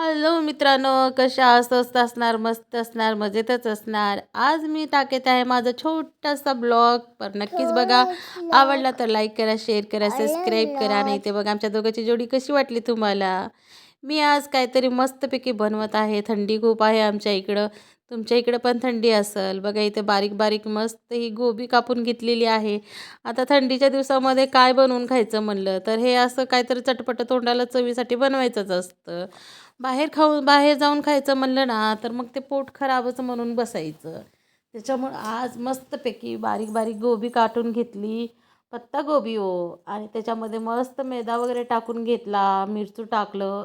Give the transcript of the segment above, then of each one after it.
Hello मित्रांनो कशा स्वस्त असणार मस्त असणार मजेतच असणार. आज मी टाकत आहे माझा छोटासा ब्लॉग. पण नक्कीच बघा आवडला तर लाईक करा शेअर करा सबस्क्राईब करा. नाही ते बघा आमच्या दोघांची जोडी कशी वाटली तुम्हाला? मी आज काहीतरी मस्तपैकी बनवत आहे. थंडी खूप आहे आमच्या इकडं. तुमच्या इकडं पण थंडी असेल. बघा इथे बारीक बारीक मस्त ही गोबी कापून घेतलेली आहे. आता थंडीच्या दिवसामध्ये काय बनवून खायचं म्हणलं? तर हे असं काहीतरी चटपट तोंडाला चवीसाठी बनवायचंच असतं. बाहेर खाऊन बाहेर जाऊन खायचं म्हणलं ना तर मग ते पोट खराबच म्हणून बसायचं. त्याच्यामुळं आज मस्तपैकी बारीक बारीक गोबी काटून घेतली. पत्ता गोबी हो. आणि त्याच्यामध्ये मस्त मैदा वगैरे टाकून घेतला मिरचू टाकलं.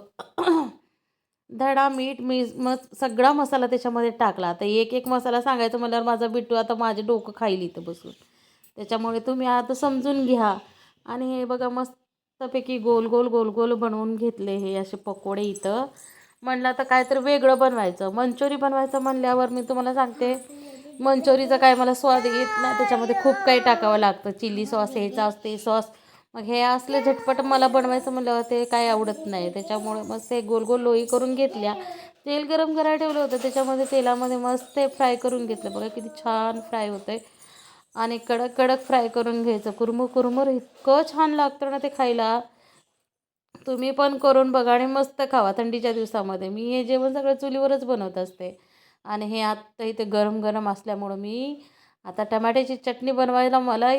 धडा मीठ मी मग सगळा मसाला त्याच्यामध्ये टाकला. आता एक एक मसाला सांगायचं म्हणल्यावर माझा बिट्टू आता माझे डोकं खाईल इथं बसून. त्याच्यामुळे तुम्ही आता समजून घ्या. आणि हे बघा मस्तपैकी गोल गोल गोल गोल बनवून घेतले हे असे पकोडे इथं. म्हणलं तर काय तर वेगळं बनवायचं. मंचुरी बनवायचं म्हणल्यावर मी तुम्हाला सांगते मंचुरीचा काय मला स्वाद येत ना त्याच्यामध्ये खूप काही टाकावं लागतं. चिली सॉस ह्याचा असते सॉस. मग हे असले झटपट मला बनवायचं म्हणलं ते काय आवडत नाही. त्याच्यामुळे मस्त हे गोल गोल लोई करून घेतल्या. तेल गरम करायला ठेवलं होतं. त्याच्यामध्ये तेलामध्ये मस्त ते फ्राय करून घेतलं. बघा किती छान फ्राय होतं आहे आणि कडक कडक फ्राय करून घ्यायचं. कुरमुर कुरमुर इतकं छान लागतं ना ते खायला. तुम्ही पण करून बघा आणि मस्त खावा थंडीच्या दिवसामध्ये. मी हे जेवण सगळं चुलीवरच बनवत असते. आणि हे आत्ता इथे गरम गरम असल्यामुळं मी आता टमाट्याची चटणी बनवायला मला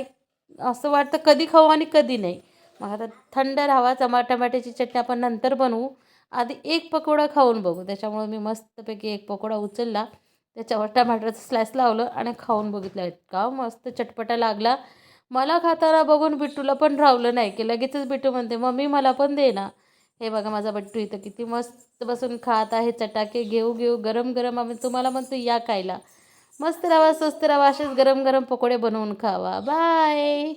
असं वाटतं कधी खाऊ आणि कधी नाही. मग आता थंड राहावा चमा टमाट्याची चटणी आपण नंतर बनवू. आधी एक पकोडा खाऊन बघू. त्याच्यामुळं मी मस्तपैकी एक पकोडा उचलला. त्याच्यावर टमाटरचं स्लाइस लावलं आणि खाऊन बघितलं. इतका मस्त चटपटा लागला. मला खाताना बघून बिट्टूला पण रावलं नाही की लगेचच बिट्टू म्हणते मम्मी मला पण दे ना. हे बघा माझा बिट्टू इथं किती मस्त बसून खात आहे. चटाके घेऊ घेऊ गरम गरम. आम्ही तुम्हाला म्हणतो या खायला. मस्त रवा स्वस्त रवा असेच गरम गरम पकोडे बनवून खावा. बाय!